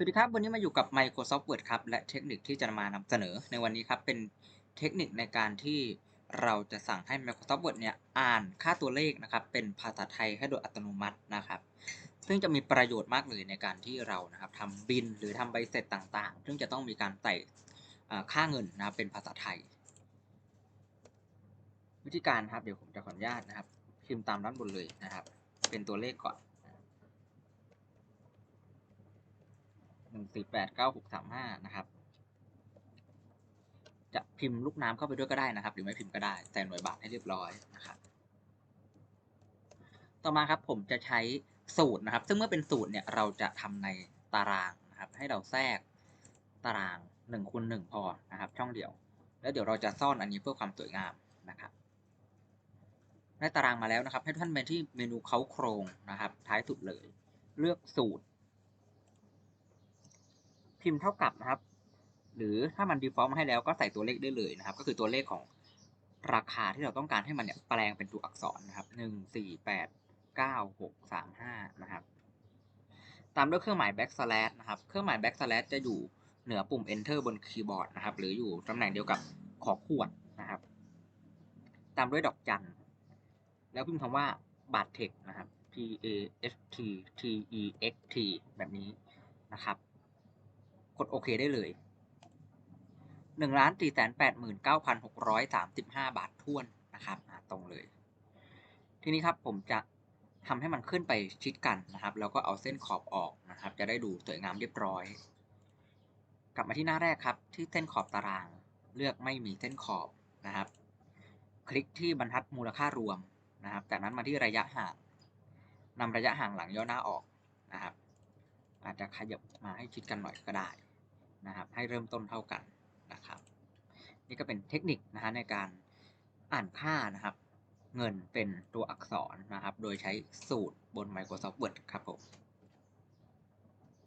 สวัสดีครับ วันนี้มาอยู่กับ Microsoft Word ครับ และเทคนิคที่จะมานำเสนอในวันนี้ครับ เป็นเทคนิคในการที่เราจะสั่งให้ Microsoft Word เนี่ยอ่านค่าตัวเลขนะครับ เป็นภาษาไทยให้โดยอัตโนมัตินะครับ ซึ่งจะมีประโยชน์มากเลยในการที่เรานะครับทำบินหรือทำใบเสร็จต่างๆ ซึ่งจะต้องมีการใส่ค่าเงินนะครับเป็นภาษาไทย วิธีการครับเดี๋ยวผมจะขออนุญาตนะครับพิมพ์ตามด้านบนเลยนะครับ เป็นตัวเลขก่อน นึ่งสี่แปดเก้าหกสามห้านะครับ จะพิมพ์ลูกน้ำเข้าไปด้วยก็ได้นะครับ หรือไม่พิมพ์ก็ได้ใส่หน่วยบาทให้เรียบร้อยนะครับ ต่อมาครับผมจะใช้สูตรนะครับ ซึ่งเมื่อเป็นสูตรเนี่ยเราจะทำในตารางนะครับ ให้เราแทรกตารางหนึ่งคูณหนึ่งพอนะครับ ช่องเดียว แล้วเดี๋ยวเราจะซ่อนอันนี้เพื่อความสวยงามนะครับได้ตารางมาแล้วนะครับ ให้ท่านไปที่เมนูเค้าโครงนะครับ ท้ายสุดเลย เลือกสูตร พิมพ์เท่ากับนะครับ หรือถ้ามัน default มาให้แล้วก็ใส่ตัวเลขได้เลยนะครับ ก็คือตัวเลขของราคาที่เราต้องการให้มันเนี่ยแปลงเป็นตัวอักษรนะครับหนึ่งสี่แปดเก้าหกสามห้านะครับ ตามด้วยเครื่องหมาย backslash นะครับ เครื่องหมาย backslash จะอยู่เหนือปุ่ม enter บนคีย์บอร์ดนะครับ หรืออยู่ตำแหน่งเดียวกับขอขวดนะครับ ตามด้วยดอกจัน แล้วพิมพ์คำว่าบาทเทคนะครับ P A S T T E X T แบบนี้นะครับ กดโอเคได้เลยหนึ่งล้านตีแสนแปดหมื่นเก้าพันหกร้อยสามสิบห้าบาทท้วนนะครับตรงเลย ทีนี้ครับผมจะทำให้มันขึ้นไปชิดกันนะครับ แล้วก็เอาเส้นขอบออกนะครับ จะได้ดูสวยงามเรียบร้อย กลับมาที่หน้าแรกครับ ที่เส้นขอบตารางเลือกไม่มีเส้นขอบนะครับ คลิกที่บรรทัดมูลค่ารวมนะครับ จากนั้นมาที่ระยะห่างนำระยะห่างหลังย่อหน้าออกนะครับ อาจจะขยับมาให้ชิดกันหน่อยก็ได้ นะครับให้เริ่มต้นเท่ากันนะครับนี่ก็เป็นเทคนิคนะฮะในการอ่านค่านะครับ เงินเป็นตัวอักษรนะครับ โดยใช้สูตรบน Microsoft Word ครับผม